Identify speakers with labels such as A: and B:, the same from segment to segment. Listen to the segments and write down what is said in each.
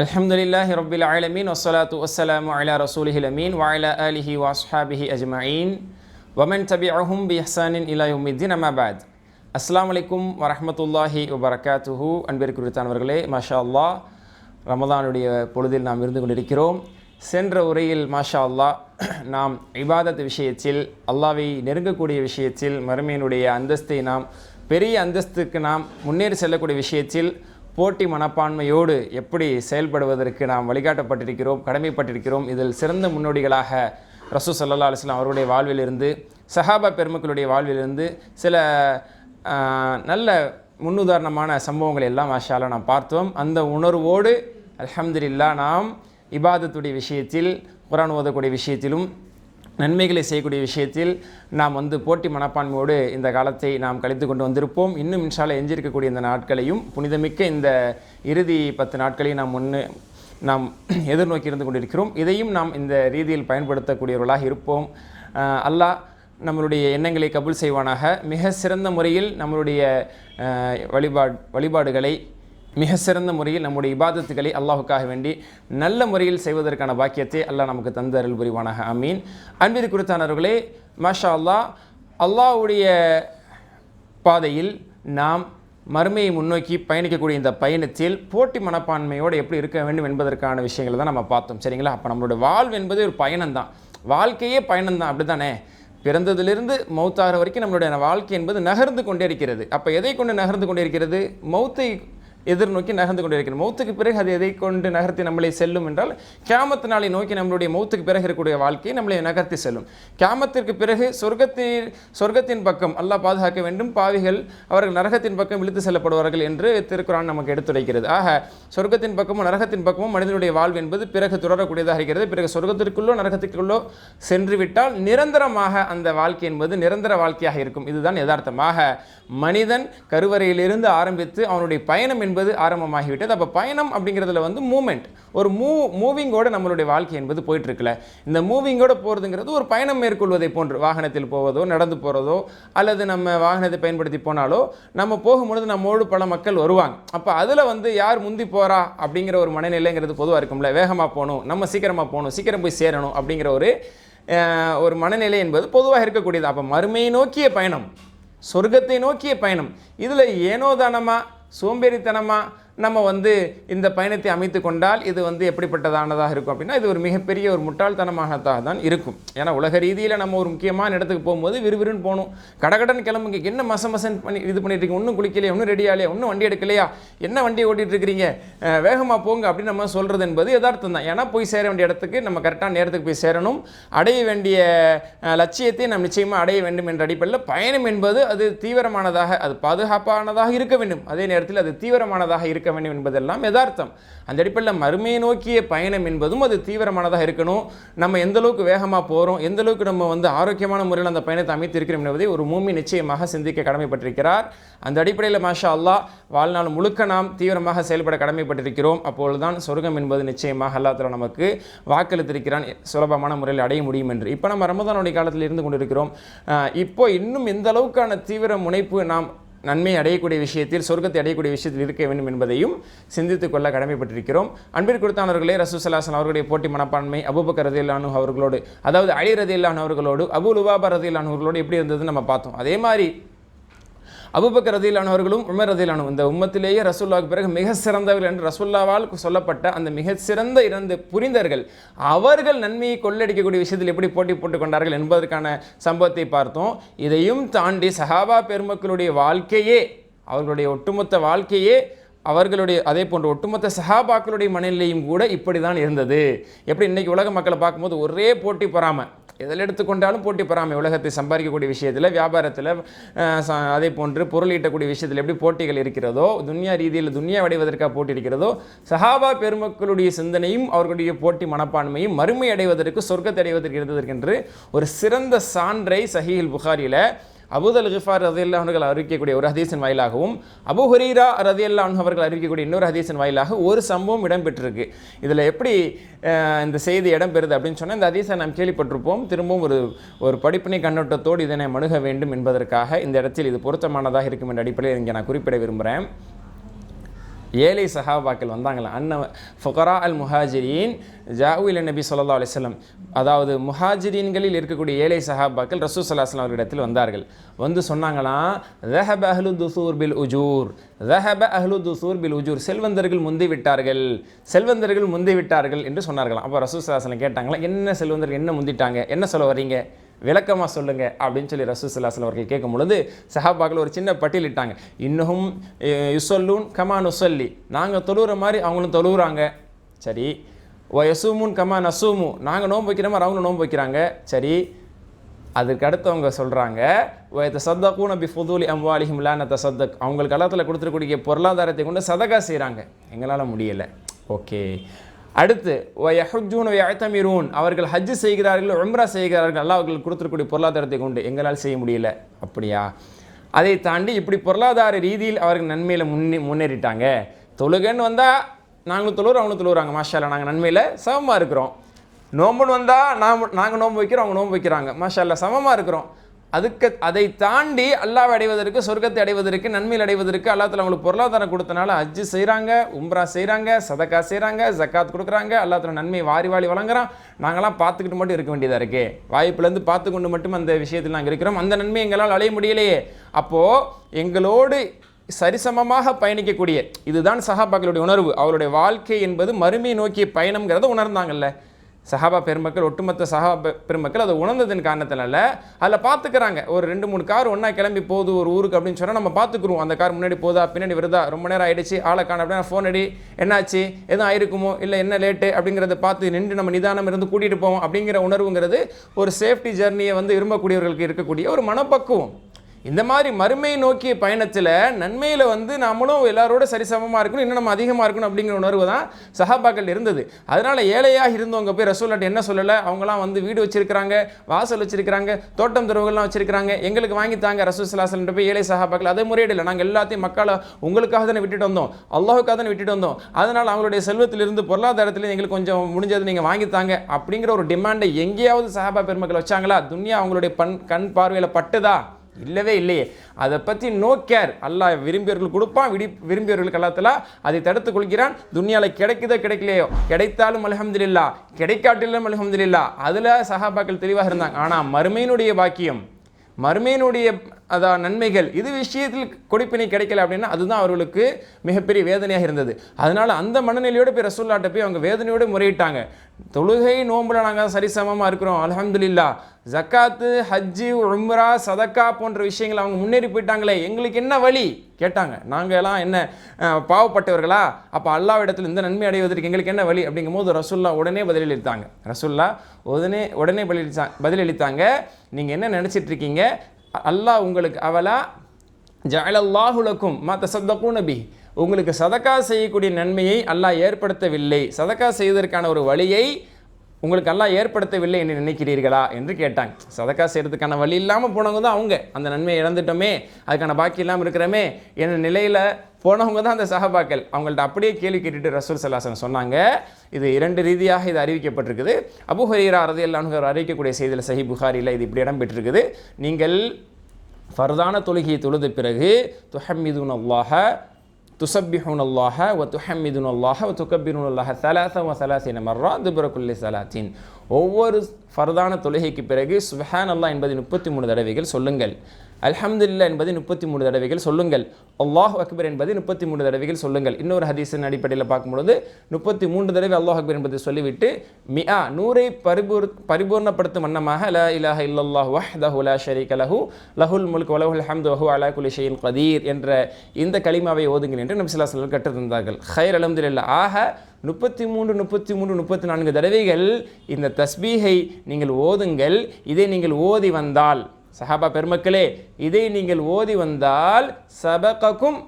A: அலமதுல்லாஹி ரபில் ஆலமீன் வசலாத்து வசலாம் அலா ரசூலிஹில் அமீன் வாயிலா அலிஹி வாஸ்ஹாபிஹி அஜ்மயின் வமன் தபி அஹும் பி ஹசானின் இலாயுமிதீன் அமாபாத் அஸ்லாம் வலைக்கும் வரமத்துல்லாஹி வபரகாத்துஹு அன்பிற்குரித்தானவர்களே மாஷா அல்லா ரமதானுடைய பொழுதில் நாம் இருந்து கொண்டிருக்கிறோம். சென்ற உரையில் மாஷா அல்லா நாம் இபாதத் விஷயத்தில் அல்லாவை நெருங்கக்கூடிய விஷயத்தில் மறுமையினுடைய அந்தஸ்தை நாம் பெரிய அந்தஸ்துக்கு நாம் முன்னேறி செல்லக்கூடிய விஷயத்தில் போட்டி மனப்பான்மையோடு எப்படி செயல்படுவதற்கு நாம் வழிகாட்டப்பட்டிருக்கிறோம் கடமைப்பட்டிருக்கிறோம் இதில் சிறந்த முன்னோடிகளாக ரசூ சல்லா அலுவலாம் அவருடைய வாழ்விலிருந்து சஹாபா பெருமக்களுடைய வாழ்விலிருந்து சில நல்ல முன்னுதாரணமான சம்பவங்கள் எல்லாம் ஆஷால நாம் பார்த்தோம். அந்த உணர்வோடு அலமதுல்லா நாம் இபாதத்துடைய விஷயத்தில் குரான் ஓதக்கூடிய விஷயத்திலும் நன்மைகளை செய்யக்கூடிய விஷயத்தில் நாம் வந்து போட்டி மனப்பான்மையோடு இந்த காலத்தை நாம் கழித்து கொண்டு வந்திருப்போம். இன்னும் இன்ஷால எஞ்சிருக்கக்கூடிய இந்த நாட்களையும் புனிதமிக்க இந்த இறுதி பத்து நாட்களையும் நாம் முன்னு நாம் எதிர்நோக்கி இருந்து கொண்டிருக்கிறோம். இதையும் நாம் இந்த ரீதியில் பயன்படுத்தக்கூடியவர்களாக இருப்போம். அல்லாஹ் நம்மளுடைய எண்ணங்களை கபூல் செய்வானாக. மிக சிறந்த முறையில் நம்மளுடைய வழிபாடு வழிபாடுகளை மிக சிறந்த முறையில் நம்முடைய இபாதத்துகளை அல்லாஹுக்காக வேண்டி நல்ல முறையில் செய்வதற்கான பாக்கியத்தை அல்லாஹ் நமக்கு தந்து அருள் புரிவானாக. அமீன் அன்பிது குறித்தானவர்களே மாஷா அல்லாஹ் அல்லாஹ்வுடைய பாதையில் நாம் மறுமையை முன்னோக்கி பயணிக்கக்கூடிய இந்த பயணத்தில் போட்டி மனப்பான்மையோடு எப்படி இருக்க வேண்டும் என்பதற்கான விஷயங்களை தான் நம்ம பார்த்தோம். சரிங்களா? அப்போ நம்மளோட வாழ்வு என்பது ஒரு பயணம்தான். வாழ்க்கையே பயணம்தான். அப்படி தானே பிறந்ததிலிருந்து மௌத்தாகிற வரைக்கும் நம்மளுடைய வாழ்க்கை என்பது நகர்ந்து கொண்டே இருக்கிறது. அப்போ எதை கொண்டு நகர்ந்து கொண்டே இருக்கிறது? மௌத்தை எதிர்நோக்கி நகர்ந்து கொண்டிருக்கிறது. மௌத்துக்கு பிறகு அது எதை கொண்டு நகர்த்தி நம்மளை செல்லும் என்றால் கேமத்து நாளை நோக்கி நம்மளுடைய மௌத்துக்கு பிறகு இருக்கக்கூடிய வாழ்க்கையை நம்மளை நகர்த்தி செல்லும். கேமத்திற்கு பிறகு சொர்க்கத்தின் சொர்க்கத்தின் பக்கம் அல்லாஹ் பாதுகாக்க வேண்டும். பாவிகள் அவர்கள் நரகத்தின் பக்கம் இழுத்து செல்லப்படுவார்கள் என்று திருக்குறான் நமக்கு எடுத்துரைக்கிறது. ஆக சொர்க்கத்தின் பக்கமும் நரகத்தின் பக்கமும் மனிதனுடைய வாழ்வு என்பது பிறகு தொடரக்கூடியதாக இருக்கிறது. பிறகு சொர்க்கத்திற்குள்ளோ நரகத்திற்குள்ளோ சென்று விட்டால் நிரந்தரமாக அந்த வாழ்க்கை என்பது நிரந்தர வாழ்க்கையாக இருக்கும். இதுதான் யதார்த்தமாக மனிதன் கருவறையிலிருந்து ஆரம்பித்து அவனுடைய பயணம் என்பது ஆரம்பமாகிவிட்டது. அப்போ பயணம் அப்படிங்கிறதுல வந்து மூமெண்ட் ஒரு மூ மூவிங்கோட நம்மளுடைய வாழ்க்கை என்பது போயிட்டுருக்குல்ல இந்த மூவிங்கோட போகிறதுங்கிறது ஒரு பயணம் மேற்கொள்வதை போன்று வாகனத்தில் போவதோ நடந்து போகிறதோ அல்லது நம்ம வாகனத்தை பயன்படுத்தி போனாலோ நம்ம போகும்பொழுது நம்மோடு பல மக்கள் வருவாங்க. அப்போ அதில் வந்து யார் முந்தி போகிறா அப்படிங்கிற ஒரு மனநிலைங்கிறது பொதுவாக இருக்கும்ல. வேகமாக போகணும் நம்ம சீக்கிரமாக போகணும் சீக்கிரம் போய் சேரணும் அப்படிங்கிற ஒரு ஒரு மனநிலை என்பது பொதுவாக இருக்கக்கூடியது. அப்போ மறுமையை நோக்கிய பயணம் சொர்க்கத்தை நோக்கிய பயணம் இதில் ஏனோதானமாக ಸೋಂಬೇರಿತನಮ್ಮ நம்ம வந்து இந்த பயணத்தை அமைத்து கொண்டால் இது வந்து எப்படிப்பட்டதானதாக இருக்கும் அப்படின்னா இது ஒரு மிகப்பெரிய ஒரு முட்டாள்தனமாகத்தாக தான் இருக்கும். ஏன்னா உலக ரீதியில் நம்ம ஒரு முக்கியமான இடத்துக்கு போகும்போது விறுவிறுன்னு போகணும். கடகடன் கிளம்புங்க. என்ன மச மசன் பண்ணி இது பண்ணிட்டு இருக்கீங்க? ஒன்றும் குளிக்கலையா? ஒன்றும் ரெடியாலையா ஒன்றும் வண்டி எடுக்கலையா? என்ன வண்டி ஓட்டிகிட்டு இருக்கிறீங்க? வேகமாக போங்க அப்படின்னு நம்ம சொல்கிறது என்பது யதார்த்தம் தான். ஏன்னா போய் சேர வேண்டிய இடத்துக்கு நம்ம கரெக்டான நேரத்துக்கு போய் சேரணும். அடைய வேண்டிய லட்சியத்தை நாம் நிச்சயமாக அடைய வேண்டும் என்ற அடிப்படையில் பயணம் என்பது அது தீவிரமானதாக அது பாதுகாப்பானதாக இருக்க வேண்டும். அதே நேரத்தில் அது தீவிரமானதாக இருக்க வேண்டும் என்பதெல்லாம் யதார்த்தம். அந்த அடிப்படையில் மறுமையை நோக்கிய பயணம் என்பதும் அது தீவிரமானதாக இருக்கணும். நம்ம எந்த அளவுக்கு வேகமாக போகிறோம் எந்த அளவுக்கு நம்ம வந்து ஆரோக்கியமான முறையில் அந்த பயணத்தை அமைத்து இருக்கிறோம் என்பதை ஒரு மூமி நிச்சயமாக சிந்திக்க கடமைப்பட்டிருக்கிறார். அந்த அடிப்படையில் மாஷா அல்லாஹ் வாழ்நாள் முழுக்க நாம் தீவிரமாக செயல்பட கடமைப்பட்டிருக்கிறோம். அப்பொழுதுதான் சொர்க்கம் என்பது நிச்சயமாக அல்லாத்தில் நமக்கு வாக்களித்திருக்கிறான். சுலபமான முறையில் அடைய முடியும் என்று. இப்போ நம்ம ரமதானுடைய காலத்தில் இருந்து கொண்டிருக்கிறோம். இப்போ இன்னும் எந்த அளவுக்கான தீவிர முனைப்பு நாம் நன்மை அடையக்கூடிய விஷயத்தில் சொர்க்கத்தை அடையக்கூடிய விஷயத்தில் இருக்க வேண்டும் என்பதையும் சிந்தித்துக் கொள்ள கடமைப்பட்டிருக்கிறோம். அன்பிற்கு கொடுத்தானவர்களே ரசூசலாசன் அவர்களுடைய போட்டி மனப்பான்மை அபுபக்கர் ரதில்லானு அவர்களோடு அதாவது அலி ரதில்லான் அவர்களோடு அபு லுபாபா ரதில்லான் அவர்களோடு எப்படி இருந்ததுன்னு நம்ம பார்த்தோம். அதே மாதிரி அபுபக்கர் ரதியிலானவர்களும் உமர் ரதியிலான இந்த உம்மத்திலேயே ரசூல்லாவுக்கு பிறகு மிக சிறந்தவர்கள் என்று ரசூல்லாவால் சொல்லப்பட்ட அந்த மிக சிறந்த இரண்டு புரிந்தர்கள். அவர்கள் நன்மையை கொள்ளடிக்கக்கூடிய விஷயத்தில் எப்படி போட்டி போட்டுக் கொண்டார்கள் என்பதற்கான சம்பவத்தை பார்த்தோம். இதையும் தாண்டி சஹாபா பெருமக்களுடைய வாழ்க்கையே அவர்களுடைய ஒட்டுமொத்த வாழ்க்கையே அவர்களுடைய அதே போன்ற ஒட்டுமொத்த சஹாபாக்களுடைய மனநிலையும் கூட இப்படி தான் இருந்தது. எப்படி இன்றைக்கி உலக மக்களை பார்க்கும்போது ஒரே போட்டி பொறாமை. எதில் எடுத்துக்கொண்டாலும் போட்டி பொறாமை. உலகத்தை சம்பாதிக்கக்கூடிய விஷயத்தில் வியாபாரத்தில் அதே போன்று பொருள் ஈட்டக்கூடிய விஷயத்தில் எப்படி போட்டிகள் இருக்கிறதோ துன்யா ரீதியில் துன்யா அடைவதற்காக போட்டி இருக்கிறதோ சஹாபா பெருமக்களுடைய சிந்தனையும் அவர்களுடைய போட்டி மனப்பான்மையும் மறுமை அடைவதற்கு சொர்க்கத்தை அடைவதற்கு இருந்ததற்கென்று ஒரு சிறந்த சான்றை சஹீல் புகாரியில் அபுதல் ஹிஃபார் ரதியல்லா அவர்கள் அறிவிக்கக்கூடிய ஒரு ஹதீசன் வாயிலாகவும் அபு ஹுரீரா ரதியல்லா அவர்கள் அறிவிக்கக்கூடிய இன்னொரு ஹதீசன் வாயிலாக ஒரு சம்பவம் இடம்பெற்றிருக்கு. இதில் எப்படி இந்த செய்தி இடம்பெறுது அப்படின்னு சொன்னால் இந்த ஹதீஸை நாம் கேள்விப்பட்டிருப்போம். திரும்பவும் ஒரு ஒரு படிப்பினை கண்ணோட்டத்தோடு இதனை மணுக வேண்டும் என்பதற்காக இந்த இடத்தில் இது பொருத்தமானதாக இருக்கும் என்ற அடிப்படையில் இங்கே நான் குறிப்பிட விரும்புகிறேன் ஏழை சஹாபாக்கள் வந்தாங்களா அன்ன ஃபுகரா அல் முஹாஜிரீன் ஜாவுல் நபி சொல்லா அலிஸ்லம் அதாவது முஹாஜிரீன்களில் இருக்கக்கூடிய ஏழை சஹாபாக்கள் ரசூ ஸல்லல்லாஹு அலைஹி அவர்களிடத்தில் வந்தார்கள். வந்து சொன்னாங்களாம் ரஹப அஹ்லு துசூர் பில் உஜூர் ரஹப அஹ்லு துசூர் பில் உஜூர். செல்வந்தர்கள் முந்தி விட்டார்கள் செல்வந்தர்கள் முந்தி விட்டார்கள் என்று சொன்னார்களாம். அப்போ ரசூ ஸல்லல்லாஹு கேட்டாங்களா என்ன செல்வந்தர்கள் என்ன முந்திட்டாங்க? என்ன சொல்ல வர்றீங்க? விளக்கமாக சொல்லுங்கள் அப்படின்னு சொல்லி ரசூசல்லாஸ்லாம் அவர்கள் கேட்கும் பொழுது சஹாபாக்கள் ஒரு சின்ன பட்டியலிட்டாங்க. இன்னும் யுசல்லூன் கமான் உசல்லி நாங்கள் தொழுகிற மாதிரி அவங்களும் தொழுகிறாங்க சரி. ஓ யசூமுன் கமா நசூமு. நாங்கள் நோன்பு வைக்கிற மாதிரி அவங்களும் நோன்பு வைக்கிறாங்க. சரி. அதுக்கு அடுத்தவங்க சொல்கிறாங்க சத்தக்கூன நபி ஃபுதூலி அம்வாலிஹிம் லான தசத்தக் அவங்க களத்தில் கொடுத்துருக்கூடிய பொருளாதாரத்தை கொண்டு சதகா செய்கிறாங்க எங்களால் முடியலை. ஓகே. அடுத்து வயஹுஜூன் வயத்தமிரூன் அவர்கள் ஹஜ் செய்கிறார்கள் உம்ரா செய்கிறார்கள். அல்லா அவர்கள் கொடுத்துருக்கூடிய பொருளாதாரத்தை கொண்டு எங்களால் செய்ய முடியல. அப்படியா? அதை தாண்டி இப்படி பொருளாதார ரீதியில் அவர்கள் நன்மையில் முன்னே முன்னேறிட்டாங்க. தொழுகன்னு வந்தால் நாங்களும் தொழுகிறோம் அவங்களும் தொழுகிறாங்க மாஷாலா நாங்கள் நன்மையில் சமமாக இருக்கிறோம். நோம்புன்னு வந்தால் நாம் நாங்கள் நோன்பு வைக்கிறோம் அவங்க நோன்பு வைக்கிறாங்க. மாஷாலா சமமாக இருக்கிறோம். அதுக்கு அதை தாண்டி அல்லாவை அடைவதற்கு சொர்க்கத்தை அடைவதற்கு நன்மையில் அடைவதற்கு அல்லாத்தில் அவங்களுக்கு பொருளாதாரம் கொடுத்தனால ஹஜ்ஜு செய்கிறாங்க உம்ரா செய்கிறாங்க சதக்கா செய்கிறாங்க ஜக்காத் கொடுக்குறாங்க அல்லாத்தில் நன்மையை வாரி வாரி வழங்குறான். நாங்களாம் பார்த்துக்கிட்டு மட்டும் இருக்க வேண்டியதாக இருக்கே. வாய்ப்புலேருந்து பார்த்து கொண்டு மட்டும் அந்த விஷயத்தில் நாங்கள் இருக்கிறோம். அந்த நன்மை எங்களால் அடைய முடியலையே. அப்போது எங்களோடு சரிசமமாக பயணிக்கக்கூடிய இதுதான் சஹாபாக்களுடைய உணர்வு. அவருடைய வாழ்க்கை என்பது மறுமையை நோக்கிய பயணம்ங்கிறத உணர்ந்தாங்கல்ல. சஹாபா பெருமக்கள் ஒட்டுமொத்த சஹாபா பெருமக்கள் அதை உணர்ந்ததன் காரணத்தினால அதில் பார்த்துக்கிறாங்க ஒரு ரெண்டு மூணு கார் ஒன்றா கிளம்பி போகுது ஒரு ஊருக்கு அப்படின்னு சொன்னால் நம்ம பார்த்துக்குருவோம் அந்த கார் முன்னாடி போதா பின்னாடி வருதா? ரொம்ப நேரம் ஆகிடுச்சு ஆளை காண அப்படின்னா ஃபோன் அடி என்னாச்சு? எதுவும் ஆயிருக்குமோ? இல்லை என்ன லேட்டு அப்படிங்கிறத பார்த்து நின்று நம்ம நிதானம் இருந்து கூட்டிகிட்டு போவோம் அப்படிங்கிற உணர்வுங்கிறது ஒரு சேஃப்டி ஜர்னியை வந்து விரும்பக்கூடியவர்களுக்கு இருக்கக்கூடிய ஒரு மனப்பக்குவம். இந்த மாதிரி மறுமையை நோக்கிய பயணத்தில் நன்மையில் வந்து நாமளும் எல்லாரோட சரிசமமாக இருக்கணும் இன்னும் நம்ம அதிகமாக இருக்கணும் அப்படிங்கிற உணர்வு தான் சஹாபாக்கள் இருந்தது. அதனால் ஏழையாக இருந்தவங்க போய் ரசூல்லாட்ட என்ன சொல்லலை? அவங்களாம் வந்து வீடு வச்சுருக்கிறாங்க வாசல் வச்சுருக்கிறாங்க தோட்டம் துறவுகள்லாம் வச்சிருக்கிறாங்க எங்களுக்கு வாங்கித்தாங்க ரசூல் சலாசல்ன்ற போய் ஏழை சஹாபாக்கள். அதை முறையிடல நாங்கள் எல்லாத்தையும் மக்களை உங்களுக்காக தானே விட்டுட்டு வந்தோம். அல்லாஹுக்காக தானே விட்டுட்டு வந்தோம். அதனால் அவங்களுடைய செல்வத்திலிருந்து பொருளாதாரத்தில் எங்களுக்கு கொஞ்சம் முடிஞ்சது நீங்கள் வாங்கித்தாங்க அப்படிங்கிற ஒரு டிமாண்டை எங்கேயாவது சஹாபா பெருமக்கள் வச்சாங்களா? துன்யா அவங்களுடைய பண் கண் பார்வையில் பட்டுதா? இல்லவே இல்லையே. அதை பற்றி நோ கேர் அல்லாஹ் விரும்பியவர்கள் கொடுப்பான். விடி விரும்பியவர்களுக்கு அல்லாத்தலா அதை தடுத்து கொள்கிறான். துன்யாவில் கிடைக்குதோ கிடைக்கலையோ? கிடைத்தாலும் அல்ஹம்துலில்லா. கிடைக்காட்டிலும் அல்ஹம்துலில்லா. அதில் சஹாபாக்கள் தெளிவாக இருந்தாங்க. ஆனால் மறுமையினுடைய பாக்கியம் மறுமையினுடைய அதான் நன்மைகள். இது விஷயத்தில் கொடுப்பினை கிடைக்கல அப்படின்னா அதுதான் அவர்களுக்கு மிகப்பெரிய வேதனையாக இருந்தது. அதனால் அந்த மனநிலையோடு போய் ரசூல்லாட்ட போய் அவங்க வேதனையோடு முறையிட்டாங்க. தொழுகை நோம்புல நாங்கள் சரிசமமாக இருக்கிறோம். அலமதுல்லா ஜக்காத்து ஹஜ்ஜு உம்ரா சதக்கா போன்ற விஷயங்கள் அவங்க முன்னேறி போயிட்டாங்களே. எங்களுக்கு என்ன வழி? கேட்டாங்க. நாங்கள் எல்லாம் என்ன பாவப்பட்டவர்களா? அப்போ அல்லாவிடத்தில் இந்த நன்மை அடைவதற்கு எங்களுக்கு என்ன வழி? அப்படிங்கும்போது ரசுல்லா உடனே பதிலளித்தாங்க. ரசுல்லா உடனே உடனே பதிலளித்தா பதிலளித்தாங்க. நீங்கள் என்ன நினச்சிட்டு இருக்கீங்க? அல்லாஹ் உங்களுக்கு அவலா ஜலல்லாஹுலக்கும் மா தசத்தக்கூன நபி உங்களுக்கு சதக்கா செய்யக்கூடிய நன்மையை அல்லாஹ் ஏற்படுத்தவில்லை. சதக்கா செய்வதற்கான ஒரு வழியை உங்களுக்கு எல்லாம் ஏற்படுத்தவில்லை என்று நினைக்கிறீர்களா என்று கேட்டாங்க. சதக்கா செய்கிறதுக்கான வழி இல்லாமல் போனவங்க தான் அவங்க. அந்த நன்மையை இழந்துட்டோமே அதுக்கான பாக்கி இல்லாமல் இருக்கிறோமே என்ற நிலையில் போனவங்க தான் அந்த சஹபாக்கள். அவங்கள்ட்ட அப்படியே கேள்வி கேட்டுட்டு ரசூல் சல்லாசன் சொன்னாங்க. இது இரண்டு ரீதியாக இது அறிவிக்கப்பட்டிருக்குது. அபு ஹரீரா ரதியல்லான்னு அறிவிக்கக்கூடிய செய்தியில் சஹி புகாரியில் இது இப்படி இடம் பெற்றிருக்குது நீங்கள் ஃபர்தான தொழுகையை தொழுத பிறகு துஹம்மிதுன் அல்லாஹ துசப்பிஹூன் அல்லாஹ வ துஹம்மிதுன் அல்லாஹ வ துக்கப்பிருன் அல்லாஹ சலாச வ சலாசின மர்ரா துபரக்குல்லி சலாத்தின். ஒவ்வொரு ஃபர்தான தொழுகைக்கு பிறகு சுபஹான் அல்லாஹ் என்பது முப்பத்தி மூணு தடவைகள். சொல்லுங்கள். அல்ஹம்துல்லா என்பதை முப்பத்தி மூணு தடவைகள் சொல்லுங்கள். அல்லாஹ் அக்பர் என்பதை முப்பத்தி மூணு தடவைகள் சொல்லுங்கள். இன்னொரு ஹதீஸின் அடிப்படையில் பார்க்கும்பொழுது முப்பத்தி மூன்று தடவை அல்லாஹ் அக்பர் என்பதை சொல்லிவிட்டு மியா நூறை பரிபூர் பரிபூர்ணப்படுத்தும் வண்ணமாக லா இலாஹ இல்லல்லாஹ் வஹ்தஹு லா ஷரீக லஹு லஹுல் முல்க் வலஹுல் ஹம்து வஹு அலா குலி ஷைஇன் கதீர் என்ற இந்த கலிமாவை ஓதுங்கள் என்று நபி ஸல்லல்லாஹு கற்றுத்தந்தார்கள் வஸல்லம் கற்றுத் தந்தார்கள் ஹைர் ஆக முப்பத்தி மூன்று முப்பத்தி மூன்று முப்பத்தி நான்கு தடவைகள் இந்த தஸ்பீஹை நீங்கள் ஓதுங்கள். இதை நீங்கள் ஓதி வந்தால் சஹாபா பெருமக்களே இதை நீங்கள் ஓதி வந்தால் சபகக்கும்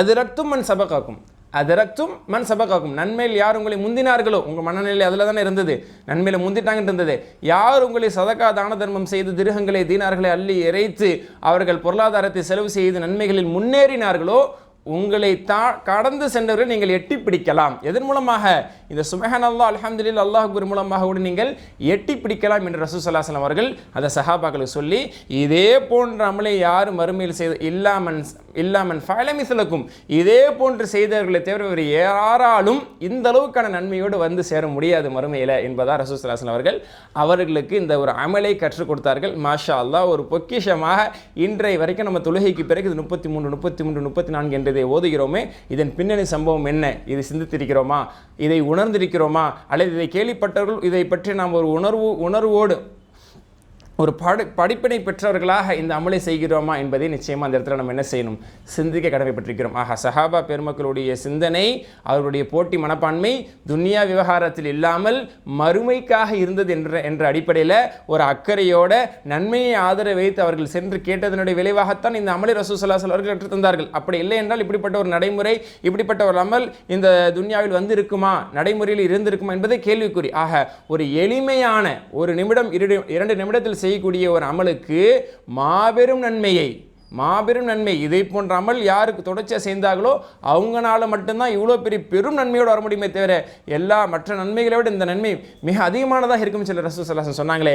A: அதிரக்தும் மண் சபகாக்கும் அதிரக்தும் மண் சபகாக்கும். நன்மையில் யார் உங்களை முந்தினார்களோ உங்கள் மனநிலை அதில் தானே இருந்தது. நன்மையில் முந்திட்டாங்கன்னு இருந்தது. யார் உங்களை சதக்கா தான தர்மம் செய்து திருகங்களை தீனார்களை அள்ளி இறைத்து அவர்கள் பொருளாதாரத்தை செலவு செய்து நன்மைகளில் முன்னேறினார்களோ உங்களை தா கடந்து சென்றவர்கள் நீங்கள் எட்டி பிடிக்கலாம். எதன் மூலமாக? இந்த சுபஹான் அல்லா அலமதுல்ல அல்லாஹ் குரு மூலமாக கூட நீங்கள் எட்டி பிடிக்கலாம் என்று ரசூசல்லாஸ்லாம் அவர்கள் அதை சஹாபாக்களுக்கு சொல்லி இதே போன்ற அமலை யாரும் மறுமையில் செய்த இல்லாமல் இல்லாமன் ஃபலமிசலக்கும் இதே போன்று செய்தவர்களை தவிர வேறு யாராலும் இந்த அளவுக்கான நன்மையோடு வந்து சேர முடியாது மறுமையில் என்பதாக ரசூசலாசன் அவர்கள் அவர்களுக்கு இந்த ஒரு அமலை கற்றுக் கொடுத்தார்கள். மாஷா அல்லா ஒரு பொக்கிஷமாக இன்றைய வரைக்கும் நம்ம தொழுகைக்கு பிறகு இது முப்பத்தி மூன்று முப்பத்தி மூன்று முப்பத்தி நான்கு என்று இதை ஓதுகிறோமே இதன் பின்னணி சம்பவம் என்ன? இதை சிந்தித்திருக்கிறோமா? இதை உணர்ந்திருக்கிறோமா? அல்லது இதை கேள்விப்பட்டவர்கள் இதை பற்றி நாம் ஒரு உணர்வு உணர்வோடு ஒரு படி படிப்பினை பெற்றவர்களாக இந்த அமலை செய்கிறோமா என்பதை நிச்சயமாக அந்த இடத்துல நம்ம என்ன செய்யணும்? சிந்திக்க கடமைப்பட்டிருக்கிறோம். ஆஹா சஹாபா பெருமக்களுடைய சிந்தனை அவருடைய போட்டி மனப்பான்மை துன்யா விவகாரத்தில் இல்லாமல் மறுமைக்காக இருந்தது என்ற என்ற அடிப்படையில் ஒரு அக்கறையோட நன்மையை ஆதரவு வைத்து அவர்கள் சென்று கேட்டதனுடைய விளைவாகத்தான் இந்த அமலை ரசூசல்லாசல் அவர்கள் கற்றுத்தந்தார்கள் அப்படி இல்லை என்றால் இப்படிப்பட்ட ஒரு நடைமுறை இப்படிப்பட்ட ஒரு அமல் இந்த துன்யாவில் வந்து இருக்குமா நடைமுறையில் இருந்திருக்குமா என்பதை கேள்விக்குறி. ஆக ஒரு எளிமையான ஒரு நிமிடம் இரண்டு இரண்டு நிமிடத்தில் செய்யக்கூடிய ஒரு அமலுக்கு மாபெரும் நன்மையை மாபெரும் நன்மை. இதை போன்ற அமல் யாருக்கு தொடர்ச்சியாக செய்தார்களோ அவங்களால மட்டும்தான் இவ்வளோ பெரிய பெரும் நன்மையோடு வர முடியுமே தவிர எல்லா மற்ற நன்மைகளை விட இந்த நன்மை மிக அதிகமானதாக இருக்கும் சில ரசூ சலாசன் சொன்னாங்களே.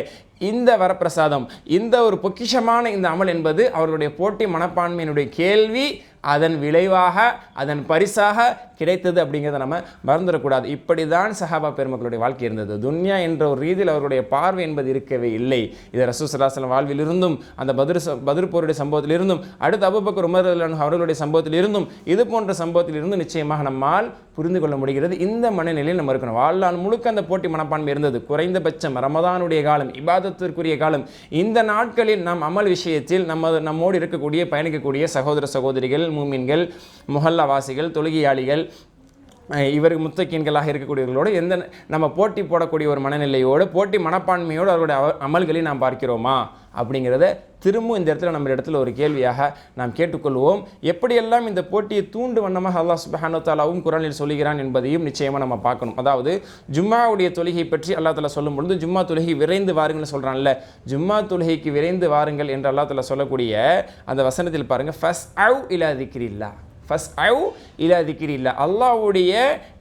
A: இந்த வரப்பிரசாதம் இந்த ஒரு பொக்கிஷமான இந்த அமல் என்பது அவர்களுடைய போட்டி மனப்பான்மையினுடைய கேள்வி அதன் விளைவாக அதன் பரிசாக கிடைத்தது அப்படிங்கிறத நம்ம மறந்துடக்கூடாது. இப்படி தான் சஹாபா பெருமக்களுடைய வாழ்க்கை இருந்தது. துன்யா என்ற ஒரு ரீதியில் அவர்களுடைய பார்வை என்பது இருக்கவே இல்லை. இது ரசூசலாசலம் வாழ்விலிருந்தும் அந்த பதிர் ச- பதிர் போருடைய சம்பவத்திலிருந்தும் அடுத்து அபுபக்கர் உமர் அவர்களுடைய சம்பவத்தில் அவர்களுடைய சம்பவத்திலிருந்தும் இது போன்ற சம்பவத்திலிருந்து நிச்சயமாக நம்மால் புரிந்து கொள்ள முடிகிறது. இந்த மனநிலையில் நம்ம இருக்கணும். வாழ்நாள் முழுக்க அந்த போட்டி மனப்பான்மை இருந்தது. குறைந்தபட்சம் ரமதானுடைய காலம் இபாதத்திற்குரிய காலம். இந்த நாட்களில் நாம் அமல் விஷயத்தில் நம்ம நம்மோடு இருக்கக்கூடிய பயணிக்கக்கூடிய சகோதர சகோதரிகள் மூமின்கள் முஹல்லவாசிகள் தொழுகையாளிகள் இவர் முத்தக்கீன்களாக இருக்கக்கூடியவர்களோடு எந்த நம்ம போட்டி போடக்கூடிய ஒரு மனநிலையோடு போட்டி மனப்பான்மையோடு அவருடைய அமல்களை நாம் பார்க்கிறோமா? அப்படிங்கிறத திரும்பவும் இந்த இடத்துல நம்ம இடத்துல ஒரு கேள்வியாக நாம் கேட்டுக்கொள்வோம். எப்படியெல்லாம் இந்த போட்டியை தூண்டு வண்ணமாக அல்லாஹ் சுபஹானு தாலாவும் குரானில் சொல்லுகிறான் என்பதையும் நிச்சயமாக நம்ம பார்க்கணும். அதாவது ஜும்மாவுடைய தொழுகை பற்றி அல்லா தலா சொல்லும் பொழுது ஜும்மா தொழுகை விரைந்து வாருங்கள்னு சொல்கிறான்ல ஜும்மா தொழுகைக்கு விரைந்து வாருங்கள் என்று அல்லா தலா சொல்லக்கூடிய அந்த வசனத்தில் பாருங்கள் ஃபஸ்ட் அவு இல்லாதிக்கிறீல்லா ஃபஸ்ட் ஐவ் இலா திக்கிரி இல்லை அல்லாவுடைய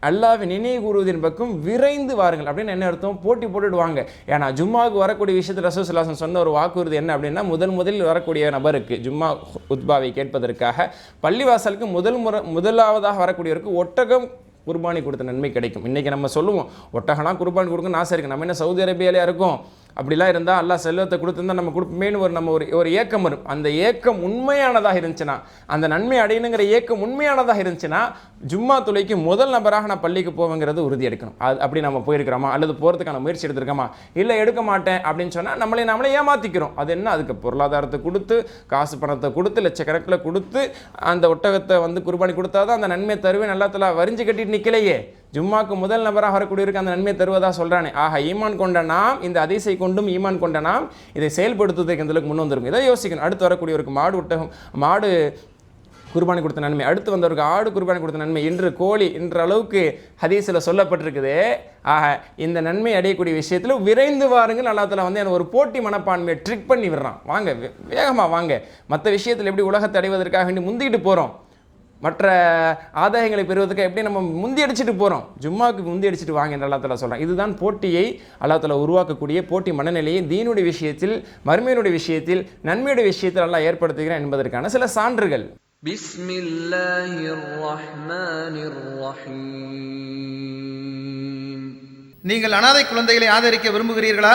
A: அல்லாவை நினைவு கூறுவதின் பக்கம் விரைந்து வாருங்கள். அப்படின்னு என்ன அர்த்தம்? போட்டி போட்டுடுவாங்க. ஏன்னா ஜும்மாவுக்கு வரக்கூடிய விஷயத்தில் ரசூசல்லாசன் சொன்ன ஒரு வாக்குறுதி என்ன அப்படின்னா முதல் முதலில் வரக்கூடிய நபருக்கு ஜும்மா உத்பாவை கேட்பதற்காக பள்ளிவாசலுக்கு முதல் முறை முதலாவதாக வரக்கூடியவருக்கு ஒட்டகம் குர்பானி கொடுத்த நன்மை கிடைக்கும். இன்றைக்கி நம்ம சொல்லுவோம் ஒட்டகனா குர்பானி கொடுக்கணும்னு ஆசை இருக்குது நம்ம என்ன சவுதி அரேபியாவிலே இருக்கோம்? அப்படிலாம் இருந்தால் அல்லாஹ் செல்வத்தை கொடுத்துருந்தா நம்ம கொடுப்போமேனு ஒரு நம்ம ஒரு ஒரு ஏக்கம் வரும். அந்த ஏக்கம் உண்மையானதாக இருந்துச்சுன்னா அந்த நன்மை அடையணுங்கிற ஏக்கம் உண்மையானதாக இருந்துச்சுன்னா ஜும்மா துளைக்கு முதல் நபராக நான் பள்ளிக்கு போவேங்கிறது உறுதி எடுக்கணும். அது அப்படி நம்ம போயிருக்கிறோமா? அல்லது போகிறதுக்கான முயற்சி எடுத்திருக்கோமா? இல்லை எடுக்க மாட்டேன் அப்படின்னு சொன்னால் நம்மளை நம்மளே ஏமாற்றிக்கிறோம் அது என்ன? அதுக்கு பொருளாதாரத்தை கொடுத்து காசு பணத்தை கொடுத்து லட்சக்கணக்கில் கொடுத்து அந்த ஒட்டகத்தை வந்து குர்பானி கொடுத்தாதான் அந்த நன்மை தருவேன் நல்லா தலா வரிஞ்சு கட்டிட்டு நிற்கலையே ஜும்மாக்கு முதல் நபராக வரக்கூடியவருக்கு அந்த நன்மை தருவதாக சொல்கிறானே ஆக ஈமான் கொண்ட நாம் இந்த அதிசை கொண்டும் ஈமான் கொண்ட நாம் இதை செயல்படுத்துவதற்கு இந்த அளவுக்கு முன் வந்திருக்கும் இதை யோசிக்கணும். அடுத்து வரக்கூடியவருக்கு மாடு ஒட்டகம் மாடு குர்பானி கொடுத்த நன்மை அடுத்து வந்தவருக்கு ஆடு குர்பானி கொடுத்த நன்மை இன்று கோழி என்ற அளவுக்கு ஹதீஸில் சொல்லப்பட்டிருக்குது. ஆக இந்த நன்மை அடையக்கூடிய விஷயத்தில் விரைந்து வாருங்கள். அல்லாஹ் வந்து எனக்கு ஒரு போட்டி மனப்பான்மையை ட்ரிக் பண்ணி விடுறான். வாங்க வேகமாக வாங்க. மற்ற விஷயத்தில் எப்படி உலகத்தை அடைவதற்காக வேண்டி முந்திக்கிட்டு போகிறோம் மற்ற ஆதாயங்களை பெறுவதற்கு எப்படி நம்ம முந்தி அடிச்சுட்டு போகிறோம் ஜும்மாவுக்கு முந்தி அடிச்சுட்டு வாங்க என்று அல்லா தலா சொல்கிறேன் இதுதான் போட்டியை அல்லா தலா உருவாக்கக்கூடிய போட்டி மனநிலையை தீனுடைய விஷயத்தில் மறுமையினுடைய விஷயத்தில் நன்மையுடைய விஷயத்தில் எல்லாம் ஏற்படுத்துகிறேன் என்பதற்கான சில சான்றுகள்.
B: நீங்கள் அனாதை குழந்தைகளை ஆதரிக்க விரும்புகிறீர்களா?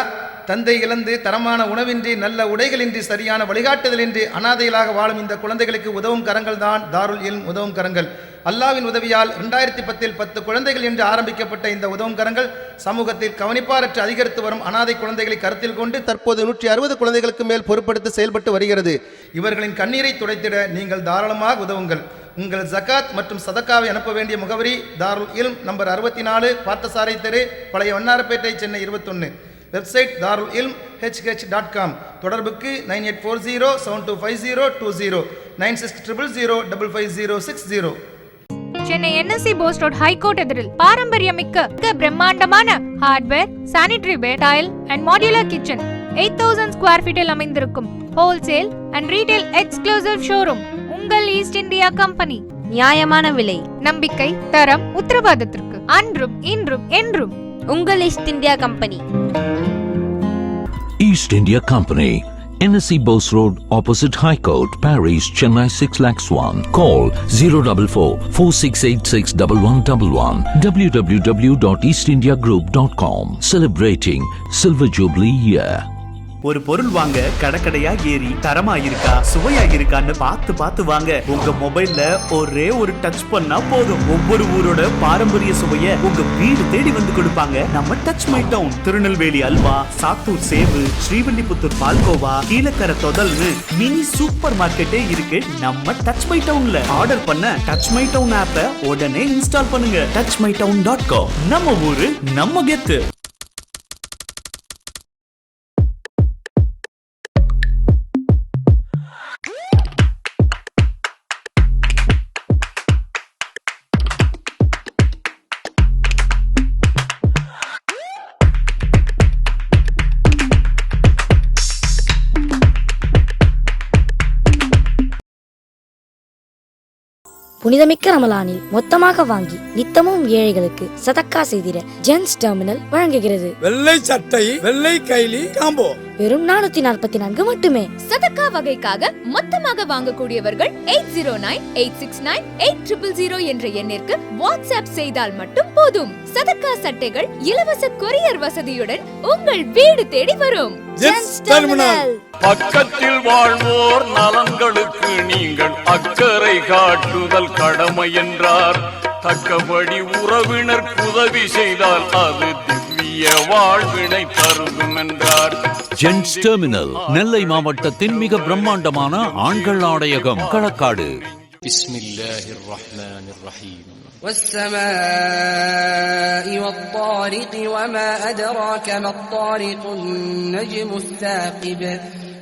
B: தந்தை இழந்து தரமான உணவின்றி நல்ல உடைகளின்றி சரியான வழிகாட்டுதலின்றி அனாதைகளாக வாழும் இந்த குழந்தைகளுக்கு உதவும் கரங்கள் தான் தாருல் இல்ம் உதவும் கரங்கள். அல்லாவின் உதவியால் ரெண்டாயிரத்தி பத்தில் பத்து குழந்தைகள் என்று ஆரம்பிக்கப்பட்ட இந்த உதவும் கரங்கள் சமூகத்தில் கவனிப்பாரற்று அதிகரித்து வரும் அனாதை குழந்தைகளை கருத்தில் கொண்டு தற்போது நூற்றி அறுபது குழந்தைகளுக்கு மேல் பொறுப்படுத்தி செயல்பட்டு வருகிறது. இவர்களின் கண்ணீரை துடைத்திட நீங்கள் தாராளமாக உதவுங்கள். உங்கள் ஜகாத் மற்றும் சதக்காவை அனுப்ப வேண்டிய முகவரி தாருல் இல்ம் நம்பர் அறுபத்தி நாலு பார்த்தசாரை தெரு பழைய வண்ணாரப்பேட்டை சென்னை இருபத்தொன்று website Darul Ilm H H dot com தொடர்புக்கு nine eight four zero seven two five zero two zero. Nine six triple zero double five zero six zero.
C: Chennai NSC Bose road high court எதிரில் பாரம்பரியமிக்க மிக்க பிரம்மாண்டமான hardware sanitary ware tile and modular kitchen eight thousand square ஃபீட்டில் அமைந்திருக்கும் wholesale and retail exclusive showroom உங்கள் east India company
D: நியாயமான விலை.
C: நம்பிக்கை தரம் உத்தரவாதத்திற்கு. அன்றும் இன்றும் என்றும்.
D: உங்கள் East India company
E: East India Company, NSC Bose Road, opposite High Court, Paris, Chennai 6 lakhs 1. Call 044 4686 1111 www.eastindiagroup.com. Celebrating Silver Jubilee Year.
F: ஒரு பொருள் வாங்க கடக்கடையா ஏறி தரமா இருக்கா சுவையா இருக்கான்னு பார்த்து பார்த்து வாங்க. உங்க மொபைல்ல ஒரே ஒரு டச் பண்ணா போதும். ஒவ்வொரு ஊரோட பாரம்பரிய சுவைய உங்க வீடு தேடி வந்து கொடுப்பாங்க. நம்ம touch my town Tirunelveli halwa Sattur சேவு Srivilliputhur palkova Kilakarai தொதல்னு மினி சூப்பர் மார்க்கெட்டே இருக்கு நம்ம டச் மை டவுன்ல ஆர்டர் பண்ண டச் மை டவுன் ஆப்பை உடனே இன்ஸ்டால் பண்ணுங்க. Touch my town dot com நம்ம ஊரு நம்ம கெத்து.
G: புனிதமிக்க ரமலானில் மொத்தமாக வாங்கி நித்தமும் ஏழைகளுக்கு சதக்கா செய்திட ஜென்ஸ் டெர்மினல் வழங்குகிறது.
H: வெள்ளை சட்டை வெள்ளை கைலி காம்போ.
G: வெறும் நானூத்தி நாற்பத்தி நான்கு மட்டுமே.
C: சதக்கா வகைக்காக மொத்தமாக வாங்கக்கூடியவர்கள் eight zero nine eight six nine eight triple zero என்ற எண்ணிற்கு வாட்ஸ்அப் செய்தால் மட்டும் போதும். சதக்கா சட்டைகள் இலவச கொரியர் வசதியுடன் உங்கள் வீடு தேடி வரும்.
H: Gents terminal.
I: பக்கத்தில் வாழ்வோர் நலன்களுக்கு நீங்கள் அக்கறை காட்டுதல் கடமை என்றார் தக்கபடி உறவினர் உதவி செய்தால் அது திவ்ய வாழ்வினை தருகும் என்றார்
E: ஜென்ஸ் டெர்மினல் நெல்லை மாவட்டத்தின் மிக பிரம்மாண்டமான ஆண்கள் ஆடையகம் களக்காடு
I: بسم الله الرحمن الرحيم
J: والسماء والطارق وما أدراك ما الطارق النجم الثاقب